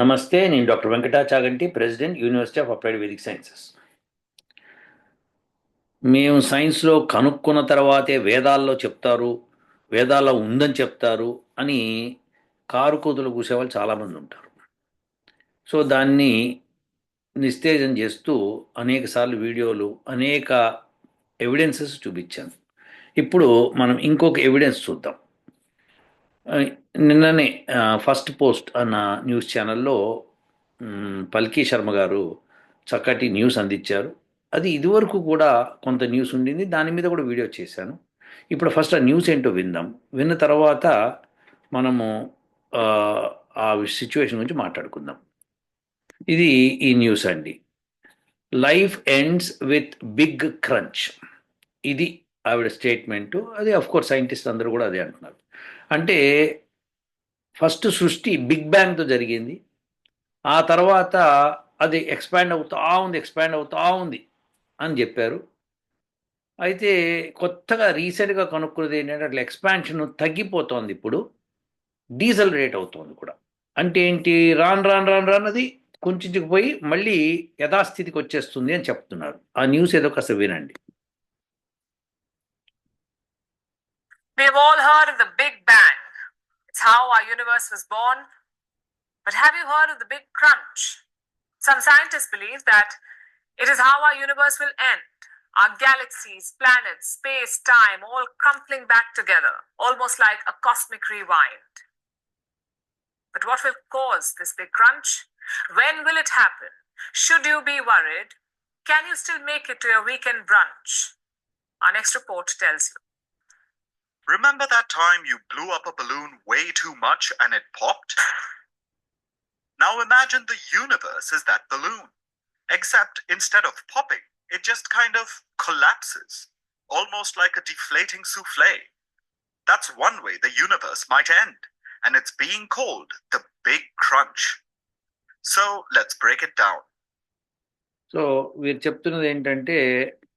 నమస్తే నేను doctor Venkatachaganti president university of applied Vedic sciences. మేము సైన్స్లో కనుక్కున్న తర్వాతే వేదాల్లో చెప్తారు వేదాల్లో ఉందని చెప్తారు అని కారు కూతులు కూసేవాళ్ళు చాలామంది ఉంటారు. సో దాన్ని నిస్తేజం చేస్తూ అనేక సార్లు వీడియోలు అనేక ఎవిడెన్సెస్ చూపించాను. ఇప్పుడు మనం ఇంకొక ఎవిడెన్స్ చూద్దాం. నిన్ననే ఫస్ట్ పోస్ట్ అన్న న్యూస్ ఛానల్లో పల్కి పల్కీ శర్మ గారు చక్కటి న్యూస్ అందించారు. అది ఇదివరకు కూడా కొంత న్యూస్ ఉండింది. దాని మీద కూడా వీడియో చేశాను. ఇప్పుడు ఫస్ట్ ఆ న్యూస్ ఏంటో విందాం. విన్న తర్వాత మనము ఆ, ఆ సిచ్యువేషన్ గురించి మాట్లాడుకుందాం. ఇది ఈ న్యూస్ అండి. Life ends with big crunch. ఇది ఆవిడ స్టేట్మెంటు. అది అఫ్ కోర్స్ సైంటిస్ట్ అందరూ కూడా అదే అంటున్నారు. అంటే ఫస్ట్ సృష్టి బిగ్ బ్యాంగ్తో జరిగింది. ఆ తర్వాత అది ఎక్స్పాండ్ అవుతా ఉంది ఎక్స్పాండ్ అవుతా ఉంది అని చెప్పారు. అయితే కొత్తగా రీసెంట్గా కనుక్కున్నది ఏంటంటే అట్లా ఎక్స్పాన్షన్ తగ్గిపోతోంది ఇప్పుడు. డీజిల్ రేట్ అవుతోంది కూడా. అంటే ఏంటి? రాను రాను రాను రాన్ అది కుంచుకుపోయి మళ్ళీ యథాస్థితికి వచ్చేస్తుంది అని చెప్తున్నారు. ఆ న్యూస్ ఏదో కాస్త వినండి. We've all heard of the Big Bang. It's how our universe was born. But have you heard of the Big Crunch? Some scientists believe that it is how our universe will end. Our galaxies, planets, space, time all crumpling back together, almost like a cosmic rewind. But what will cause this big crunch? When will it happen? Should you be worried? Can you still make it to your weekend brunch? Our next report tells you. Remember that time you blew up a balloon way too much and it popped? Now imagine the universe is that balloon. Except instead of popping, it just kind of collapses, almost like a deflating souffle. That's one way the universe might end, and it's being called the Big Crunch. So let's break it down. So వీరు చెప్తున్నది ఏంటంటే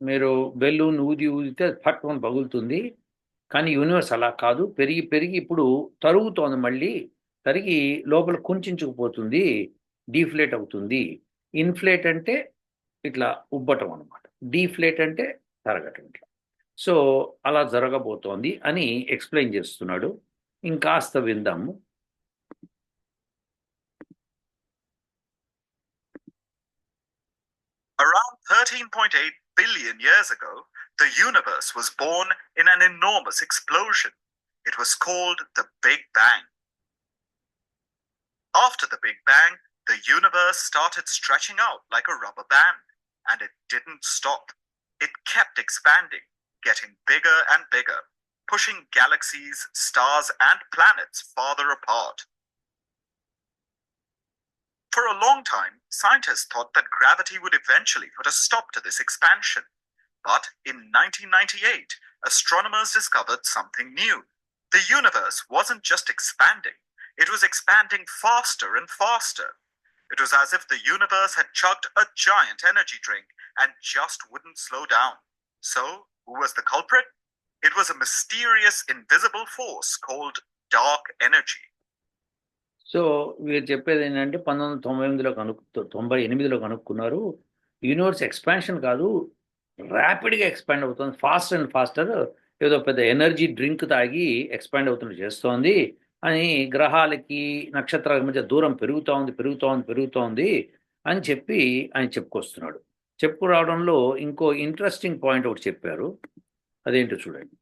మీరు balloon ఊది ఊదితే అది పట్టుకొని పగులుతుంది కానీ universe అలా కాదు. పెరిగి పెరిగి ఇప్పుడు తరుగుతోంది మళ్ళీ. తరిగి లోపల కుంచుకుపోతుంది. డీఫ్లేట్ అవుతుంది. ఇన్ఫ్లేట్ అంటే ఇట్లా ఉబ్బటం అనమాట డీఫ్లేట్ అంటే తరగటం ఇట్లా. సో అలా జరగబోతోంది అని ఎక్స్ప్లెయిన్ చేస్తున్నాడు. ఇంకాస్త విందాము Around 13.8 billion years ago, the universe was born in an enormous explosion. It was called the Big Bang. After the Big Bang, the universe started stretching out like a rubber band, and it didn't stop. It kept expanding, getting bigger and bigger, pushing galaxies, stars, and planets farther apart. For a long time, scientists thought that gravity would eventually put a stop to this expansion. But in 1998, astronomers discovered something new. The universe wasn't just expanding, it was expanding faster and faster. It was as if the universe had chugged a giant energy drink and just wouldn't slow down. So, who was the culprit? It was a mysterious, invisible force called dark energy. So వీరు చెప్పేది ఏంటంటే పంతొమ్మిది వందల తొంభై ఎనిమిదిలో కనుక్కు తొంభై ఎనిమిదిలో కనుక్కున్నారు యూనివర్స్ ఎక్స్పాన్షన్ కాదు ర్యాపిడ్గా ఎక్స్పాండ్ అవుతుంది. ఫాస్ట్ అండ్ ఫాస్టర్ ఏదో పెద్ద ఎనర్జీ డ్రింక్ తాగి ఎక్స్పాండ్ అవుతున్నట్టు చేస్తోంది. అని గ్రహాలకి నక్షత్రాల మధ్య దూరం పెరుగుతూ ఉంది పెరుగుతూ ఉంది పెరుగుతూ ఉంది అని చెప్పి ఆయన చెప్పుకొస్తున్నాడు. చెప్పుకురావడంలో ఇంకో ఇంట్రెస్టింగ్ పాయింట్ ఒకటి చెప్పారు. అదేంటో చూడండి.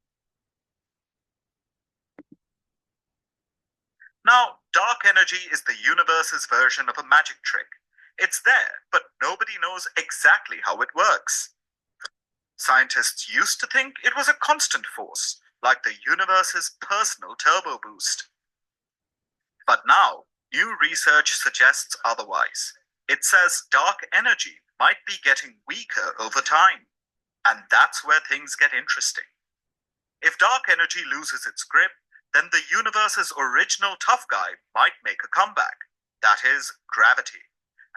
Now, dark energy is the universe's version of a magic trick. It's there, but nobody knows exactly how it works. Scientists used to think it was a constant force, like the universe's personal turbo boost. But now, new research suggests otherwise. It says dark energy might be getting weaker over time. And that's where things get interesting. If dark energy loses its grip, then the universe's original tough guy might make a comeback. That is, gravity.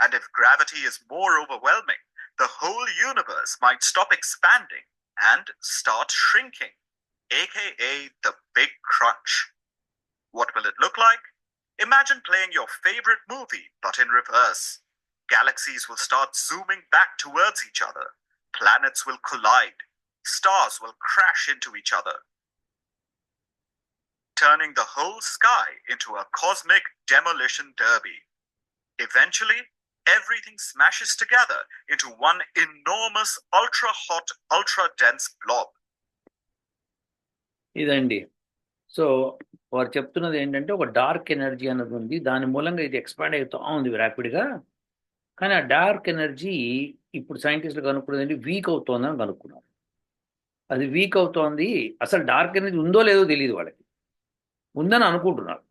And if gravity is more overwhelming, the whole universe might stop expanding and start shrinking, aka the Big Crunch. What will it look like? Imagine playing your favorite movie, but in reverse. Galaxies will start zooming back towards each other. Planets will collide. Stars will crash into each other, turning the whole sky into a cosmic demolition derby. Eventually, everything smashes together into one enormous, ultra hot, ultra dense blob. ఇదండి. So వారు చెప్తున్నది ఏంటంటే ఒక dark energy అనేది ఉంది. దాని మూలంగా ఇది ఎక్స్పాండ్ అవుతూ ఉంది ర్యాపిడ్గా. కానీ ఆ డార్క్ ఎనర్జీ ఇప్పుడు సైంటిస్టులు కనుక్కున్నది వీక్ అవుతోందని కనుక్కున్నారు. అది వీక్ అవుతోంది. అసలు డార్క్ ఎనర్జీ ఉందో లేదో తెలియదు వాళ్ళకి. ఉందని అనుకుంటున్నారు.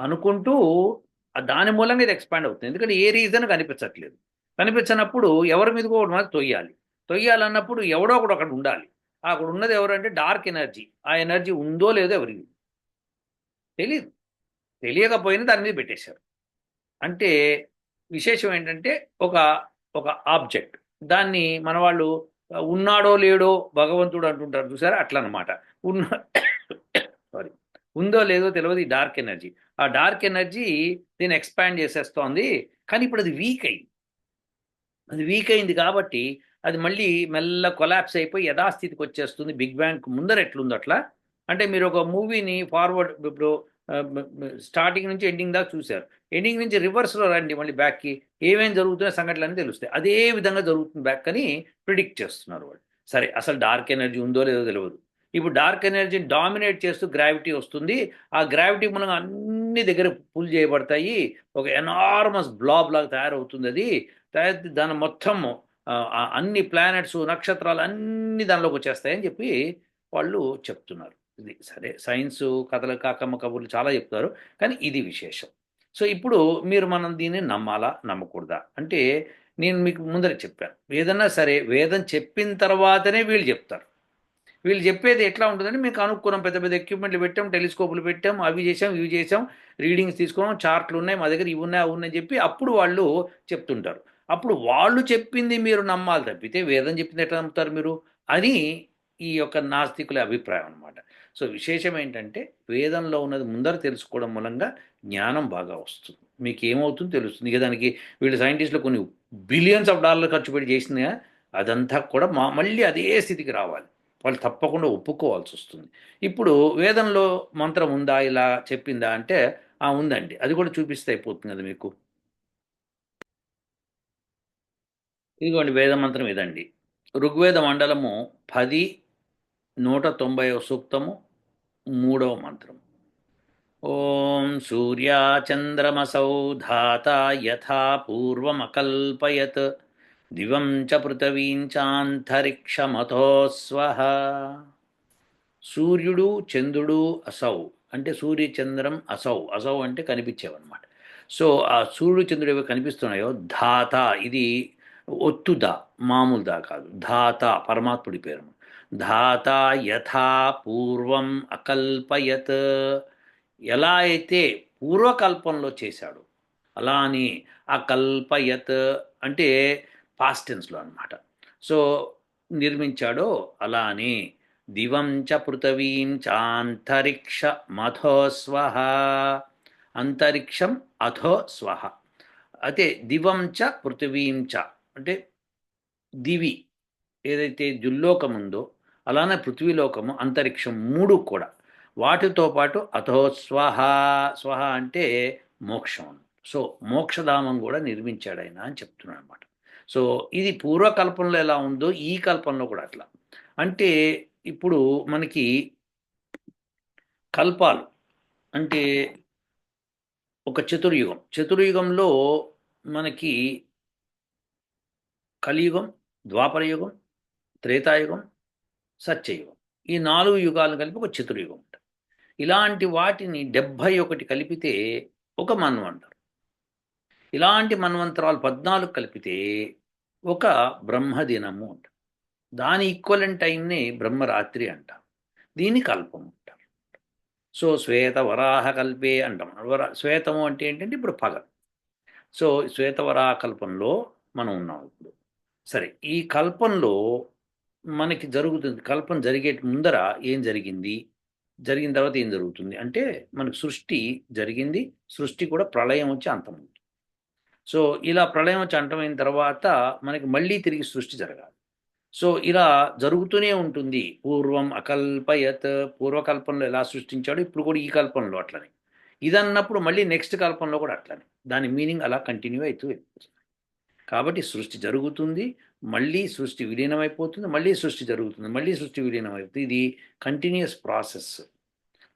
అనుకుంటూ దాని మూలంగా ఇది ఎక్స్పాండ్ అవుతుంది. ఎందుకంటే ఏ రీజన్ కనిపించట్లేదు. కనిపించినప్పుడు ఎవరి మీద ఒకటి మీద తొయ్యాలి. తొయ్యాలన్నప్పుడు ఎవడో ఒకడు అక్కడ ఉండాలి. అక్కడ ఉన్నది ఎవరంటే డార్క్ ఎనర్జీ ఆ ఎనర్జీ ఉందో లేదో ఎవరికి తెలియదు తెలియకపోయినా దాని మీద పెట్టేశారు. అంటే విశేషం ఏంటంటే ఒక ఒక ఆబ్జెక్ట్ దాన్ని మన వాళ్ళు ఉన్నాడో లేడో భగవంతుడు అంటుంటారు. చూసారా? అట్లా అనమాట ఉన్న సారీ ఉందో లేదో తెలియదు ఈ డార్క్ ఎనర్జీ ఆ డార్క్ ఎనర్జీ దీన్ని ఎక్స్పాండ్ చేసేస్తోంది. కానీ ఇప్పుడు అది వీక్ అయింది అది వీక్ అయింది కాబట్టి అది మళ్ళీ మెల్ల కొలాప్స్ అయిపోయి యథాస్థితికి వచ్చేస్తుంది. బిగ్ బ్యాంగ్ ముందర ఎట్లుంది అట్లా. అంటే మీరు ఒక మూవీని ఫార్వర్డ్ ఇప్పుడు స్టార్టింగ్ నుంచి ఎండింగ్ దాకా చూశారు. ఎండింగ్ నుంచి రివర్స్లో రండి మళ్ళీ బ్యాక్కి. ఏమేం జరుగుతున్న సంఘటనలు అని తెలుస్తాయి. అదే విధంగా జరుగుతుంది బ్యాక్ అని ప్రిడిక్ట్ చేస్తున్నారు వాళ్ళు. సరే అసలు డార్క్ ఎనర్జీ ఉందో లేదో తెలియదు ఇప్పుడు డార్క్ ఎనర్జీని డామినేట్ చేస్తూ గ్రావిటీ వస్తుంది. ఆ గ్రావిటీ మూలంగా అన్ని దగ్గర పుల్ చేయబడతాయి. ఒక ఎనార్మస్ బ్లాబ్ లాగా తయారవుతుంది అది. తయారు దాని మొత్తం అన్ని ప్లానెట్స్ నక్షత్రాలు అన్ని దానిలోకి వచ్చేస్తాయని చెప్పి వాళ్ళు చెప్తున్నారు. ఇది సరే సైన్స్ కథలు కాకమ్మ కబుర్లు చాలా చెప్తారు. కానీ ఇది విశేషం. సో ఇప్పుడు మీరు మనం దీన్ని నమ్మాలా? నమ్మకూడదా? అంటే నేను మీకు ముందర చెప్పాను. ఏదన్నా సరే వేదం చెప్పిన తర్వాతనే వీళ్ళు చెప్తారు. వీళ్ళు చెప్పేది ఎట్లా ఉంటుందని మేము కనుక్కున్నాం పెద్ద పెద్ద ఎక్విప్మెంట్లు పెట్టాం టెలిస్కోపులు పెట్టాం అవి చేసాం ఇవి చేసాం రీడింగ్స్ తీసుకున్నాం చార్ట్లు ఉన్నాయి మా దగ్గర ఇవి ఉన్నాయి అవి ఉన్నాయి చెప్పి అప్పుడు వాళ్ళు చెప్తుంటారు. అప్పుడు వాళ్ళు చెప్పింది మీరు నమ్మాలి తప్పితే వేదం చెప్పింది ఎట్లా నమ్ముతారు మీరు? అని ఈ యొక్క నాస్తికుల అభిప్రాయం అనమాట సో విశేషం ఏంటంటే వేదంలో ఉన్నది ముందర తెలుసుకోవడం మూలంగా జ్ఞానం బాగా వస్తుంది. మీకు ఏమవుతుందో తెలుస్తుంది. ఇక దానికి వీళ్ళు సైంటిస్టులు కొన్ని బిలియన్స్ ఆఫ్ డాలర్లు ఖర్చు పెట్టి చేసిన అదంతా కూడా మా మళ్ళీ అదే స్థితికి రావాలి. వాళ్ళు తప్పకుండా ఒప్పుకోవాల్సి వస్తుంది. ఇప్పుడు వేదంలో మంత్రం ఉందా ఇలా చెప్పిందా అంటే ఆ ఉందండి. అది కూడా చూపిస్తే అయిపోతుంది కదా మీకు? ఇదిగోండి వేద మంత్రం ఇదండి. ఋగ్వేద మండలము పది నూట తొంభై సూక్తము మూడవ మంత్రం. ఓం సూర్యాచంద్రమసౌ ధాత యథా పూర్వమకల్పయత్. దివం చ పృథవీం స్వహ సూర్యుడు చంద్రుడు అసౌ అంటే సూర్య చంద్రం అసౌ అసౌ అంటే కనిపించేవన్నమాట। సో ఆ సూర్యుడు చంద్రుడు ఏవో కనిపిస్తున్నాయో ధాత ఇది ఒత్తుదా మామూలు దా కాదు. ధాత పరమాత్ముడి పేరు ధాత యథా పూర్వం అకల్పయత్. ఎలా అయితే పూర్వకల్పంలో చేశాడు అలా అని అకల్పయత్ అంటే పాస్టెన్స్లో అనమాట సో నిర్మించాడో అలా అని దివం చ పృథవీం చాంతరిక్ష మథోస్వ అంతరిక్షం అథో స్వహ. అయితే దివం చ పృథివీం చ అంటే దివి ఏదైతే దుల్లోకం ఉందో అలానే పృథ్వీలోకము అంతరిక్షం మూడు కూడా. వాటితో పాటు అథో స్వహ. స్వహ అంటే మోక్షం. సో మోక్షధామం కూడా నిర్మించాడు ఆయన అని చెప్తున్నాడు అనమాట సో ఇది పూర్వకల్పనలో ఎలా ఉందో ఈ కల్పనలో కూడా అట్లా. అంటే ఇప్పుడు మనకి కల్పాలు అంటే ఒక చతుర్యుగం. చతుర్యుగంలో మనకి కలియుగం ద్వాపరయుగం త్రేతాయుగం సత్యయుగం. ఈ నాలుగు యుగాలను కలిపి ఒక చతుర్యుగం ఉంటుంది ఇలాంటి వాటిని డెబ్భై ఒకటి కలిపితే ఒక మన్వంతరం ఇలాంటి మన్వంతరాలు పద్నాలుగు కలిపితే ఒక బ్రహ్మదినము అంటారు దాని ఈక్వలెంట్ టైంని బ్రహ్మరాత్రి అంటాం. దీన్ని కల్పం అంటారు సో శ్వేత వరాహ కల్పే అంటాం. వరా శ్వేతము అంటే ఏంటంటే ఇప్పుడు పగ. సో శ్వేతవరాహ కల్పంలో మనం ఉన్నాం ఇప్పుడు. సరే ఈ కల్పంలో మనకి జరుగుతుంది కల్పన జరిగే ముందర ఏం జరిగింది? జరిగిన తర్వాత ఏం జరుగుతుంది? అంటే మనకు సృష్టి జరిగింది సృష్టి కూడా ప్రళయం వచ్చి అంతం సో ఇలా ప్రళయం వచ్చి తర్వాత మనకి మళ్ళీ తిరిగి సృష్టి జరగాలి. సో ఇలా జరుగుతూనే ఉంటుంది. పూర్వం అకల్పయత్ పూర్వకల్పంలో ఎలా సృష్టించాడో ఇప్పుడు కూడా ఈ కల్పంలో అట్లనే. ఇదన్నప్పుడు మళ్ళీ నెక్స్ట్ కల్పంలో కూడా అట్లనే. దాని మీనింగ్ అలా కంటిన్యూ అవుతూ వెళ్ళిపోతుంది. కాబట్టి సృష్టి జరుగుతుంది మళ్ళీ సృష్టి విలీనమైపోతుంది మళ్ళీ సృష్టి జరుగుతుంది మళ్ళీ సృష్టి విలీనమైపోతుంది. ఇది కంటిన్యూస్ ప్రాసెస్.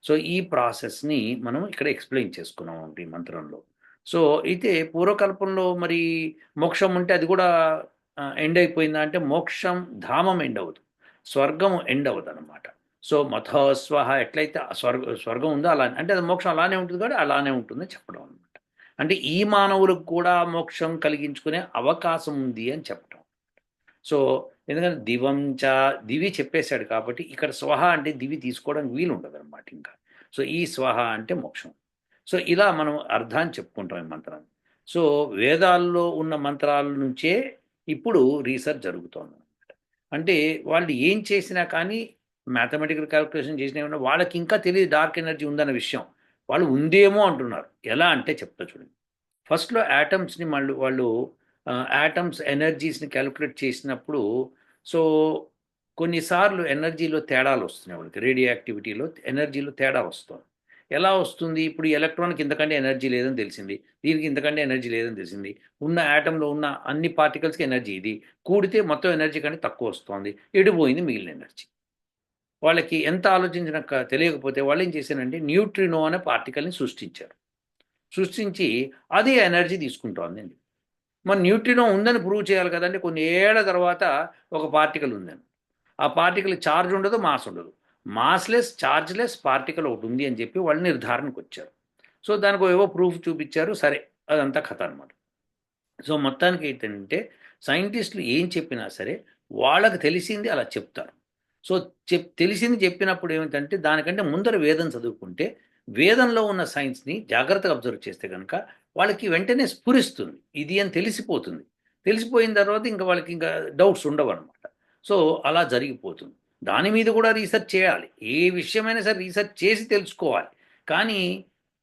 సో ఈ ప్రాసెస్ని మనం ఇక్కడ ఎక్స్ప్లెయిన్ చేసుకున్నాం ఈ మంత్రంలో. సో అయితే పూర్వకల్పంలో మరి మోక్షం ఉంటే అది కూడా ఎండ్ అయిపోయిందా? అంటే మోక్షం ధామం ఎండ్ అవ్వదు. స్వర్గం ఎండ్ అవ్వదు అనమాట సో మథోస్వహ ఎట్లయితే స్వర్గ స్వర్గం ఉందో అలా అంటే అది మోక్షం అలానే ఉంటుంది కాబట్టి అలానే ఉంటుందని చెప్పడం అనమాట అంటే ఈ మానవులకు కూడా మోక్షం కలిగించుకునే అవకాశం ఉంది అని చెప్పడం సో ఎందుకంటే దివంచ దివి చెప్పేశాడు కాబట్టి ఇక్కడ స్వహ అంటే దివి తీసుకోవడానికి వీలు ఉండదు అనమాట ఇంకా. సో ఈ స్వహ అంటే మోక్షం. సో ఇలా మనం అర్థాన్ని చెప్పుకుంటాం ఈ మంత్రాన్ని. సో వేదాల్లో ఉన్న మంత్రాల నుంచే ఇప్పుడు రీసెర్చ్ జరుగుతోంది అనమాట అంటే వాళ్ళు ఏం చేసినా కానీ మ్యాథమెటికల్ క్యాలిక్యులేషన్ చేసినా ఏమన్నా వాళ్ళకి ఇంకా తెలియదు డార్క్ ఎనర్జీ ఉందన్న విషయం. వాళ్ళు ఉందేమో అంటున్నారు. ఎలా అంటే చెప్తా చూడండి. ఫస్ట్లో యాటమ్స్ని మళ్ళీ వాళ్ళు యాటమ్స్ ఎనర్జీస్ని క్యాలిక్యులేట్ చేసినప్పుడు సో కొన్నిసార్లు ఎనర్జీలో తేడాలు వస్తున్నాయి వాళ్ళకి. రేడియో యాక్టివిటీలో ఎనర్జీలో తేడా వస్తుంది ఎలా వస్తుంది? ఇప్పుడు ఎలక్ట్రాన్కి ఇంతకంటే ఎనర్జీ లేదని తెలిసింది. దీనికి ఇంతకంటే ఎనర్జీ లేదని తెలిసింది. ఉన్న యాటంలో ఉన్న అన్ని పార్టికల్స్కి ఎనర్జీ ఇది. కూడితే మొత్తం ఎనర్జీ కంటే తక్కువ వస్తుంది. ఎడిపోయింది మిగిలిన ఎనర్జీ. వాళ్ళకి ఎంత ఆలోచించినా తెలియకపోతే వాళ్ళు ఏం చేశారంటే న్యూట్రినో అనే పార్టికల్ని సృష్టించారు. సృష్టించి అది ఎనర్జీ తీసుకుంటోంది. అండి మరి న్యూట్రినో ఉందని ప్రూవ్ చేయాలి కదండి. కొన్ని ఏళ్ళ తర్వాత ఒక పార్టికల్ ఉందని. ఆ పార్టికల్ ఛార్జ్ ఉండదు మాస్ ఉండదు. మాస్లెస్ చార్జ్లెస్ పార్టికల్ ఒకటి ఉంది అని చెప్పి వాళ్ళు నిర్ధారణకు వచ్చారు సో దానికి ఏవో ప్రూఫ్ చూపించారు. సరే అదంతా కథ అనమాట సో మొత్తానికి ఏంటంటే సైంటిస్టులు ఏం చెప్పినా సరే వాళ్ళకి తెలిసింది అలా చెప్తారు. సో చెప్ తెలిసింది చెప్పినప్పుడు ఏమిటంటే దానికంటే ముందర వేదం చదువుకుంటే వేదంలో ఉన్న సైన్స్ని జాగ్రత్తగా అబ్జర్వ్ చేస్తే కనుక వాళ్ళకి వెంటనే స్ఫురిస్తుంది. ఇది అని తెలిసిపోతుంది. తెలిసిపోయిన తర్వాత ఇంకా వాళ్ళకి ఇంకా డౌట్స్ ఉండవు అనమాట సో అలా జరిగిపోతుంది. దాని మీద కూడా రీసెర్చ్ చేయాలి. ఏ విషయమైనా సరే రీసెర్చ్ చేసి తెలుసుకోవాలి. కానీ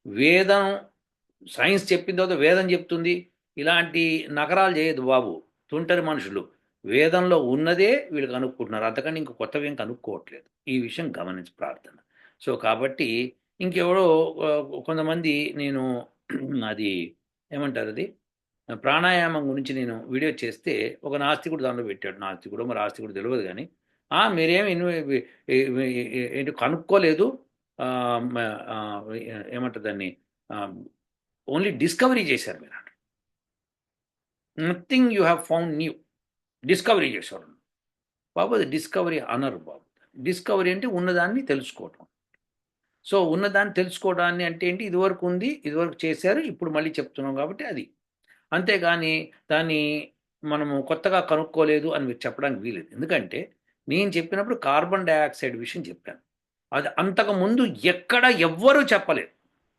వేదం సైన్స్ చెప్పిన తర్వాత వేదం చెప్తుంది. ఇలాంటి నగరాలు చేయదు బాబు. తుంటరి మనుషులు. వేదంలో ఉన్నదే వీళ్ళు కనుక్కుంటున్నారు. అంతకంటే ఇంక కొత్తవి ఏం కనుక్కోవట్లేదు. ఈ విషయం గమనించి ప్రార్థన. సో కాబట్టి ఇంకెవడో కొంతమంది నేను అది ఏమంటారు అది? ప్రాణాయామం గురించి నేను వీడియో చేస్తే ఒక నాస్తికుడు దానిలో పెట్టాడు. నాస్తికుడు మరి ఆస్తికుడు తెలియదు కానీ మీరేమి ఏంటి కనుక్కోలేదు? ఏమంటారు దాన్ని? ఓన్లీ డిస్కవరీ చేశారు మీరు nothing you have found new. Discovery చేశారు. బాబు అది డిస్కవరీ అనరు బాబు. డిస్కవరీ అంటే ఉన్నదాన్ని తెలుసుకోవటం. సో ఉన్నదాన్ని తెలుసుకోవడాన్ని అంటే ఏంటి? ఇదివరకు ఉంది ఇదివరకు చేశారు ఇప్పుడు మళ్ళీ చెప్తున్నాం కాబట్టి అది. అంతేగాని దాన్ని మనము కొత్తగా కనుక్కోలేదు అని మీరు చెప్పడానికి వీలేదు ఎందుకంటే నేను చెప్పినప్పుడు కార్బన్ డైఆక్సైడ్ విషయం చెప్పాను. అది అంతకుముందు ఎక్కడ ఎవ్వరూ చెప్పలేదు.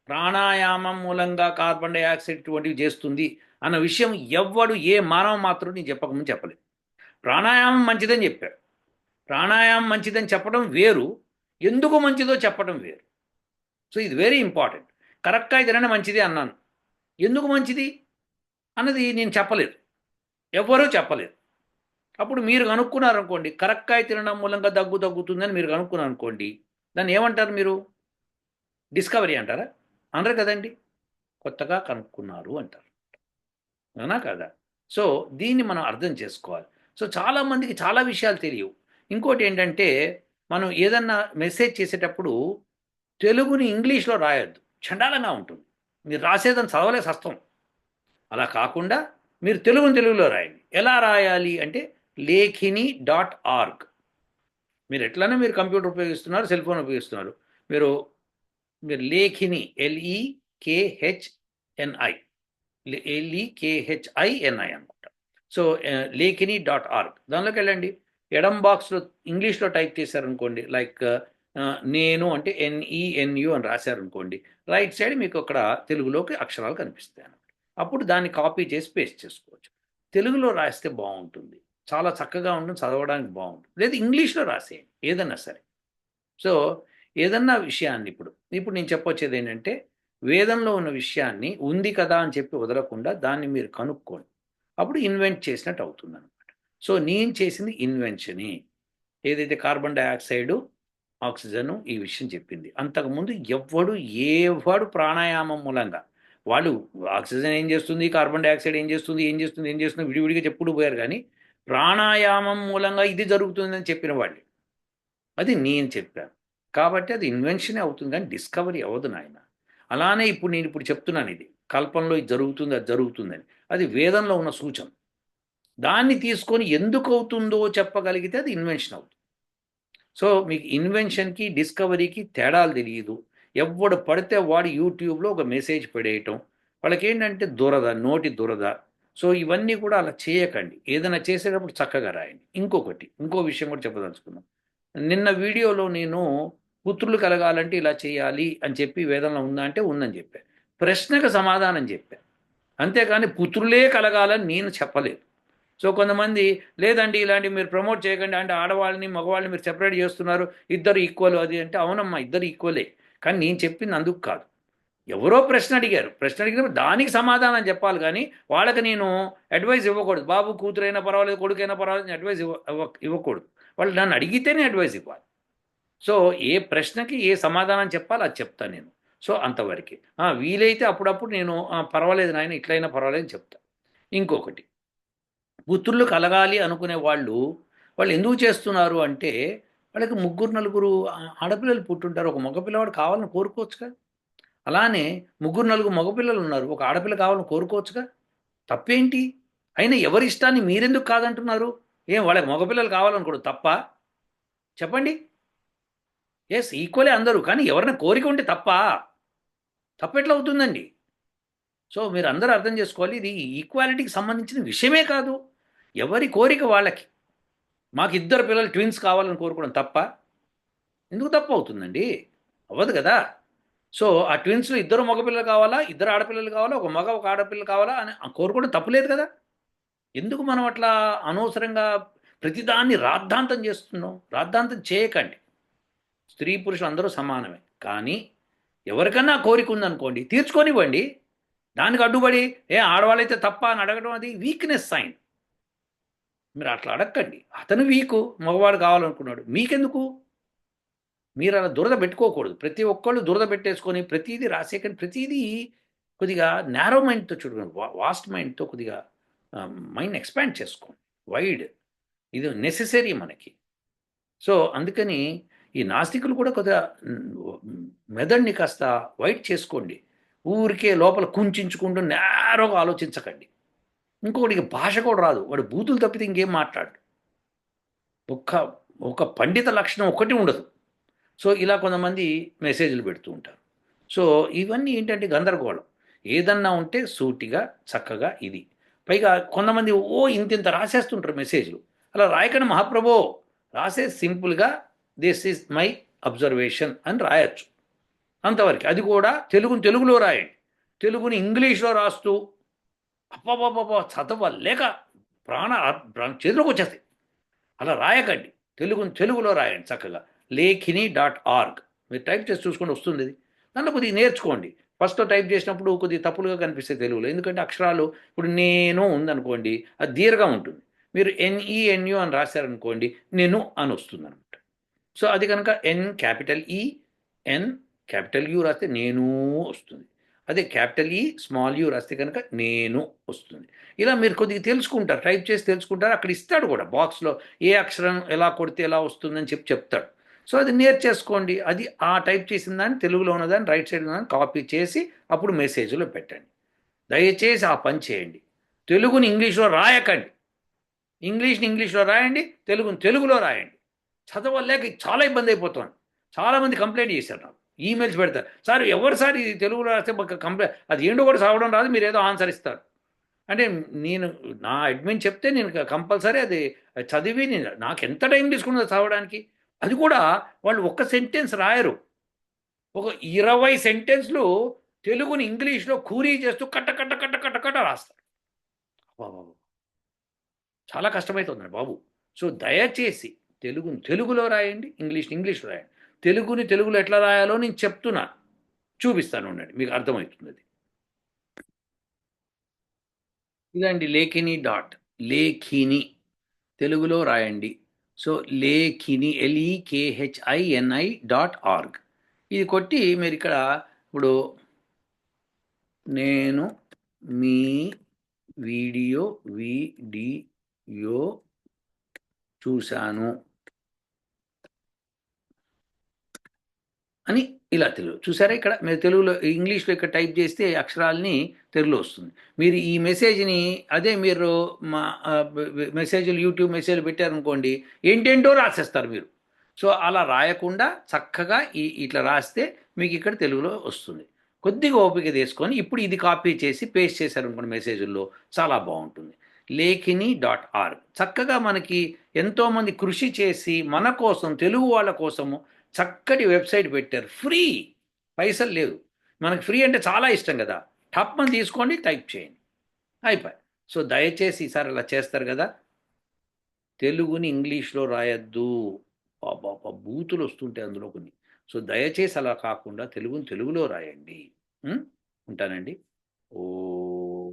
ప్రాణాయామం మూలంగా కార్బన్ డైఆక్సైడ్ ఇటువంటివి చేస్తుంది అన్న విషయం ఎవ్వడు ఏ మానవ మాత్రం నేను చెప్పకముందు చెప్పలేదు. ప్రాణాయామం మంచిదని చెప్పారు ప్రాణాయామం మంచిదని చెప్పడం వేరు ఎందుకు మంచిదో చెప్పడం వేరు. సో ఇది వెరీ ఇంపార్టెంట్ కరెక్ట్గా తినడం మంచిది అన్నాను. ఎందుకు మంచిది? అన్నది నేను చెప్పలేదు. ఎవ్వరూ చెప్పలేదు. అప్పుడు మీరు కనుక్కున్నారు అనుకోండి కరక్కాయ తినడం మూలంగా దగ్గు తగ్గుతుందని మీరు కనుక్కున్నారు అనుకోండి దాన్ని ఏమంటారు మీరు? డిస్కవరీ అంటారా? అనరు కదండి. కొత్తగా కనుక్కున్నారు అంటారు. అవునా కదా? సో దీన్ని మనం అర్థం చేసుకోవాలి. సో చాలామందికి చాలా విషయాలు తెలియవు. ఇంకోటి ఏంటంటే మనం ఏదన్నా మెసేజ్ చేసేటప్పుడు తెలుగుని ఇంగ్లీష్లో రాయొద్దు. చండాలంగా ఉంటుంది. మీరు రాసేదని చదవలే సస్తం అలా కాకుండా మీరు తెలుగుని తెలుగులో రాయండి. ఎలా రాయాలి అంటే లేఖిని డాట్ ఆర్గ్. మీరు ఎట్లనే మీరు కంప్యూటర్ ఉపయోగిస్తున్నారు సెల్ ఫోన్ ఉపయోగిస్తున్నారు. మీరు మీరు లేఖిని ఎల్ఈ కేహెచ్ఎన్ఐ ఎల్ఈ కేహెచ్ఐఎన్ఐ అనమాట సో లేఖిని డాట్ ఆర్గ్. దానిలోకి వెళ్ళండి. ఎడం బాక్స్లో ఇంగ్లీష్లో టైప్ చేశారనుకోండి లైక్ నేను అంటే ఎన్ఈఎన్యు అని రాశారనుకోండి రైట్ సైడ్ మీకు అక్కడ తెలుగులోకి అక్షరాలు కనిపిస్తాయి అన్నమాట అప్పుడు దాన్ని కాపీ చేసి పేస్ట్ చేసుకోవచ్చు. తెలుగులో రాస్తే బాగుంటుంది. చాలా చక్కగా ఉంటుంది చదవడానికి బాగుంటుంది. లేదా ఇంగ్లీష్లో రాసేయండి ఏదన్నా సరే. సో ఏదన్నా విషయాన్ని ఇప్పుడు ఇప్పుడు నేను చెప్పొచ్చేది ఏంటంటే వేదంలో ఉన్న విషయాన్ని ఉంది కదా అని చెప్పి వదలకుండా దాన్ని మీరు కనుక్కోండి అప్పుడు ఇన్వెంట్ చేసినట్టు అవుతుంది అనమాట సో నేను చేసింది ఇన్వెన్షనే ఏదైతే కార్బన్ డైఆక్సైడ్ ఆక్సిజన్ ఈ విషయం చెప్పింది. అంతకుముందు ఎవ్వడు ఏవాడు ప్రాణాయామం మూలంగా వాళ్ళు ఆక్సిజన్ ఏం చేస్తుంది కార్బన్ డైఆక్సైడ్ ఏం చేస్తుంది ఏం చేస్తుంది ఏం చేస్తుంది విడివిడిగా చెప్పుడు పోయారు కానీ ప్రాణాయామం మూలంగా ఇది జరుగుతుందని చెప్పిన వాళ్ళు అది నేను చెప్పాను. కాబట్టి అది ఇన్వెన్షనే అవుతుంది కానీ డిస్కవరీ అవ్వదు నాయన. అలానే ఇప్పుడు నేను ఇప్పుడు చెప్తున్నాను ఇది. కల్పనలో ఇది జరుగుతుంది అది జరుగుతుందని. అది వేదంలో ఉన్న సూచన. దాన్ని తీసుకొని ఎందుకు అవుతుందో చెప్పగలిగితే అది ఇన్వెన్షన్ అవుతుంది. సో మీకు ఇన్వెన్షన్కి డిస్కవరీకి తేడాలు తెలియదు. ఎవడు పడితే వాడు యూట్యూబ్లో ఒక మెసేజ్ పడేయటం. వాళ్ళకి ఏంటంటే దురద నోటి దురద. సో ఇవన్నీ కూడా అలా చేయకండి. ఏదైనా చేసేటప్పుడు చక్కగా రాయండి. ఇంకొకటి ఇంకో విషయం కూడా చెప్పదలుచుకున్నాం. నిన్న వీడియోలో నేను పుత్రులు కలగాలంటే ఇలా చేయాలి అని చెప్పి వేదనలో ఉందా అంటే ఉందని చెప్పా. ప్రశ్నకు సమాధానం చెప్పా. అంతేకాని పుత్రులే కలగాలని నేను చెప్పలేదు. సో కొంతమంది లేదండి ఇలాంటి మీరు ప్రమోట్ చేయకండి అంటే ఆడవాళ్ళని మగవాళ్ళని మీరు సెపరేట్ చేస్తున్నారు. ఇద్దరు ఈక్వల్ అది అంటే అవునమ్మా ఇద్దరు ఈక్వలే. కానీ నేను చెప్పింది అందుకు కాదు. ఎవరో ప్రశ్న అడిగారు. ప్రశ్న అడిగినప్పుడు దానికి సమాధానం చెప్పాలి కానీ వాళ్ళకి నేను అడ్వైస్ ఇవ్వకూడదు. బాబు కూతురైనా పర్వాలేదు కొడుకైనా పర్వాలేదు అడ్వైస్ ఇవ్వ ఇవ్వకూడదు. వాళ్ళు నన్ను అడిగితేనే అడ్వైస్ ఇవ్వాలి. సో ఏ ప్రశ్నకి ఏ సమాధానం చెప్పాలి అది చెప్తాను నేను. సో అంతవరకు. వీలైతే అప్పుడప్పుడు నేను పర్వాలేదు నాయన ఇట్లయినా పర్వాలేదు అని చెప్తా. ఇంకొకటి. పుత్రులు కలగాలి అనుకునే వాళ్ళు వాళ్ళు ఎందుకు చేస్తున్నారు అంటే వాళ్ళకి ముగ్గురు నలుగురు ఆడపిల్లలు పుట్టుంటారు. ఒక మగపిల్లవాడు కావాలని కోరుకోవచ్చు కదా అలానే ముగ్గురు నలుగురు మగపిల్లలు ఉన్నారు. ఒక ఆడపిల్ల కావాలని కోరుకోవచ్చుగా? తప్పేంటి? అయినా ఎవరి ఇష్టాన్ని మీరెందుకు కాదంటున్నారు? ఏం వాళ్ళకి మగపిల్లలు కావాలనుకోడు తప్ప? చెప్పండి. ఎస్ ఈక్వలే అందరూ. కానీ ఎవరైనా కోరిక ఉంటే తప్ప? తప్పెట్లా అవుతుందండి? సో మీరు అందరూ అర్థం చేసుకోవాలి. ఇది ఈక్వాలిటీకి సంబంధించిన విషయమే కాదు. ఎవరి కోరిక వాళ్ళకి. మాకు ఇద్దరు పిల్లలు ట్విన్స్ కావాలని కోరుకోవడం తప్ప? ఎందుకు తప్పు అవుతుందండి? అవ్వదు కదా? సో ఆ ట్విన్స్లో ఇద్దరు మగపిల్లలు కావాలా? ఇద్దరు ఆడపిల్లలు కావాలా? ఒక మగ ఒక ఆడపిల్ల కావాలా? అని కోరుకోవడం తప్పులేదు కదా? ఎందుకు మనం అట్లా అనవసరంగా ప్రతిదాన్ని రాద్ధాంతం చేస్తున్నాం? రాద్ధాంతం చేయకండి. స్త్రీ పురుషులు అందరూ సమానమే. కానీ ఎవరికన్నా కోరిక ఉందనుకోండి తీర్చుకొనివ్వండి. దానికి అడ్డుపడి ఏ ఆడవాళ్ళైతే తప్ప అని అడగడం అది వీక్నెస్ సైన్ మీరు అట్లా అడగండి అతను వీకు మగవాడు కావాలనుకున్నాడు. మీకెందుకు? మీరు అలా దురద పెట్టుకోకూడదు. ప్రతి ఒక్కళ్ళు దురద పెట్టేసుకొని ప్రతిదీ రాసేకండి ప్రతిదీ కొద్దిగా నేరో మైండ్తో చూడుకోండి వాస్ట్ మైండ్తో కొద్దిగా మైండ్ ఎక్స్పాండ్ చేసుకోండి. వైడ్ ఇది నెససరీ మనకి. సో అందుకని ఈ నాస్తికులు కూడా కొద్దిగా మెదడుని కాస్త వైట్ చేసుకోండి. ఊరికే లోపల కుంచుకుంటూ నేరోగా ఆలోచించకండి. ఇంకొకటికి భాష కూడా రాదు. వాడు బూతులు తప్పితే ఇంకేం మాట్లాడు. ఒక్క ఒక పండిత లక్షణం ఒకటి ఉండదు. సో ఇలా కొంతమంది మెసేజ్లు పెడుతూ ఉంటారు. సో ఇవన్నీ ఏంటంటే గందరగోళం. ఏదన్నా ఉంటే సూటిగా చక్కగా ఇది. పైగా కొంతమంది ఓ ఇంతింత రాసేస్తుంటారు మెసేజ్లు. అలా రాయకండి మహాప్రభో రాసే సింపుల్గా దిస్ ఈజ్ మై అబ్జర్వేషన్ అని రాయొచ్చు. అంతవరకు అది కూడా తెలుగుని తెలుగులో రాయండి. తెలుగుని ఇంగ్లీష్లో రాస్తూ అప్పబాబా చదవలేక ప్రాణ ప్రాణ చేతిలోకి వచ్చేస్తాయి. అలా రాయకండి. తెలుగుని తెలుగులో రాయండి చక్కగా. Lekhini dot org. మీరు టైప్ చేసి చూసుకొని వస్తుంది ఇది. దాంట్లో కొద్దిగా నేర్చుకోండి. ఫస్ట్ టైప్ చేసినప్పుడు కొద్దిగా తప్పులుగా కనిపిస్తాయి తెలుగులో. ఎందుకంటే అక్షరాలు ఇప్పుడు నేను ఉందనుకోండి అది దీర్ఘంగా ఉంటుంది. మీరు ఎన్ఈఎన్యు అని రాశారనుకోండి నేను అని వస్తుంది అనమాట సో అది కనుక ఎన్ క్యాపిటల్ ఈ ఎన్ క్యాపిటల్ యూ రాస్తే నేను వస్తుంది. అదే క్యాపిటల్ ఈ స్మాల్ యూ రాస్తే కనుక నేను వస్తుంది. ఇలా మీరు కొద్దిగా తెలుసుకుంటారు టైప్ చేసి తెలుసుకుంటారు. అక్కడ ఇస్తాడు కూడా బాక్స్లో ఏ అక్షరం ఎలా కొడితే ఎలా వస్తుందని చెప్పి చెప్తాడు. సో అది నేర్చేసుకోండి అది ఆ టైప్ చేసిన దాన్ని తెలుగులో ఉన్నదాన్ని రైట్ సైడ్ ఉన్నదాన్ని కాపీ చేసి అప్పుడు మెసేజ్లో పెట్టండి. దయచేసి ఆ పని చేయండి. తెలుగుని ఇంగ్లీష్లో రాయకండి. ఇంగ్లీష్ని ఇంగ్లీష్లో రాయండి తెలుగుని తెలుగులో రాయండి. చదవలేక చాలా ఇబ్బంది అయిపోతుంది. చాలామంది కంప్లైంట్ చేశారు నాకు. ఈమెయిల్స్ పెడతారు. సార్ ఎవరు సార్ ఇది తెలుగులో రాస్తే కంప్లైంట్ అది ఏంటో కూడా చదవడం రాదు మీరు ఏదో ఆన్సర్ ఇస్తారు. అంటే నేను నా అడ్మిన్ చెప్తే నేను కంపల్సరీ అది చదివి నేను నాకు ఎంత టైం తీసుకున్నదో చదవడానికి అది కూడా వాళ్ళు ఒక్క సెంటెన్స్ రాయరు. ఒక ఇరవై సెంటెన్స్లు తెలుగుని ఇంగ్లీష్లో కూరీ చేస్తూ కట్ట కట్ట కట్ట కట్ట కట్ట రాస్తారు. బాబు చాలా కష్టమవుతుందండి బాబు. సో దయచేసి తెలుగుని తెలుగులో రాయండి ఇంగ్లీష్ ఇంగ్లీష్లో రాయండి. తెలుగుని తెలుగులో ఎట్లా రాయాలో నేను చెప్తున్నాను చూపిస్తాను ఉండండి మీకు అర్థమవుతుంది అది. ఇదండి లేఖిని డాట్ లేఖిని. తెలుగులో రాయండి. సో లేఖిని ఎల్ఈకేహెచ్ఐఎన్ఐ డాట్ ఆర్గ్ ఇది కొట్టి మీరు ఇక్కడ ఇప్పుడు నేను మీ వీడియో వీడియో చూశాను. అని ఇలా తెలుగు. చూసారా ఇక్కడ? మీరు తెలుగులో ఇంగ్లీష్లో ఇక్కడ టైప్ చేస్తే అక్షరాలని తెలుగులో వస్తుంది. మీరు ఈ మెసేజ్ని అదే మీరు మా మెసేజ్లు యూట్యూబ్ మెసేజ్లు పెట్టారనుకోండి ఏంటేంటో రాసేస్తారు మీరు. సో అలా రాయకుండా చక్కగా ఈ ఇట్లా రాస్తే మీకు ఇక్కడ తెలుగులో వస్తుంది. కొద్దిగా ఓపిక తీసుకొని ఇప్పుడు ఇది కాపీ చేసి పేస్ట్ చేశారనుకోండి మెసేజ్ల్లో చాలా బాగుంటుంది. లేఖిని డాట్ ఆర్గ్ చక్కగా మనకి ఎంతోమంది కృషి చేసి మన కోసం తెలుగు వాళ్ళ కోసము చక్కటి వెబ్సైట్ పెట్టారు. ఫ్రీ! పైసలు లేదు మనకి ఫ్రీ అంటే చాలా ఇష్టం కదా. టప్మని తీసుకోండి టైప్ చేయండి. అయిపోయి సో దయచేసి ఈసారి అలా చేస్తారు కదా? తెలుగుని ఇంగ్లీష్లో రాయొద్దు. బాబా బూతులు వస్తుంటాయి అందులో కొన్ని. సో దయచేసి అలా కాకుండా తెలుగుని తెలుగులో రాయండి. ఉంటానండి. ఓ